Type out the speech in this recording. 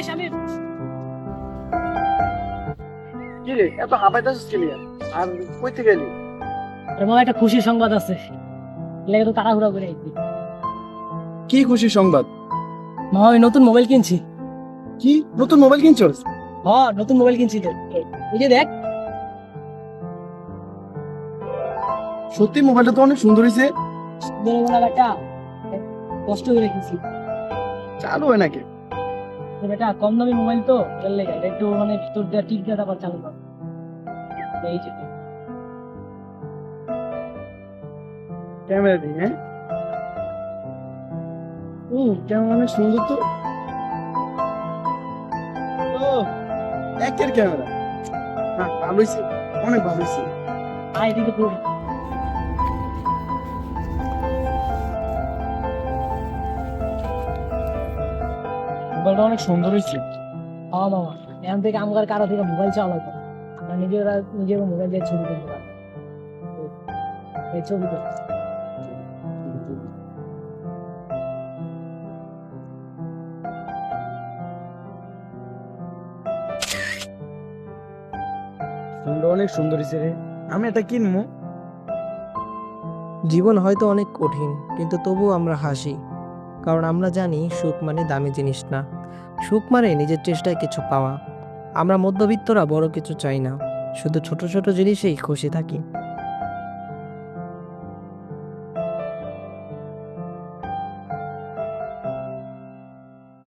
এই শামিম কি রে এত হাঁপাইতেছিস কি নিয়ে আর কই থেকে এলি? আরে বাবা একটা খুশি সংবাদ আছে। লেগে তো তাড়াহুড়া করে আইছি। কি খুশি সংবাদ? মা নতুন মোবাইল কিনছি। কি? নতুন মোবাইল কিনছস? হ্যাঁ নতুন মোবাইল কিনছি তো। এই যে দেখ। সত্যি মোবাইলটা তো অনেক সুন্দর হয়েছে সুন্দর মোবাইল একটা কষ্ট করে কিনছি। চালু হয় নাকি? বেটা কম দামি মোবাইল তো? এর লেগে একটু মানে ভিতর দিয়ে টিপ দিয়ে তারপর চালু কর। এই যে। ক্যামেরা দিই হ্যাঁ? হুম ক্যামেরা অনেক সুন্দর তো। ও একের ক্যামেরা। হ্যাঁ ভালো হয়েছে অনেক ভালো হয়েছে পুরো মোবাইলটা অনেক সুন্দর হয়েছে। হ্যাঁ মামা এখন থেকে আমার কারও থেকে মোবাইল চাওয়া লাগবে আমরা নিজেরা নিজের মোবাইল দিয়ে ছবি তুলতে পারি এই ছবি তো ফোনটা অনেক সুন্দর হয়েছে রে। আমি এটা কিনবো? জীবন হয়তো অনেক কঠিন কিন্তু তবুও আমরা হাসি। কারণ আমরা জানি সুখ মানে দামি জিনিস না। সুখ মানে নিজের চেষ্টায় কিছু পাওয়া। আমরা মধ্যবিত্তরা বড় কিছু চাই না। শুধু ছোট ছোট জিনিসেই খুশি থাকি।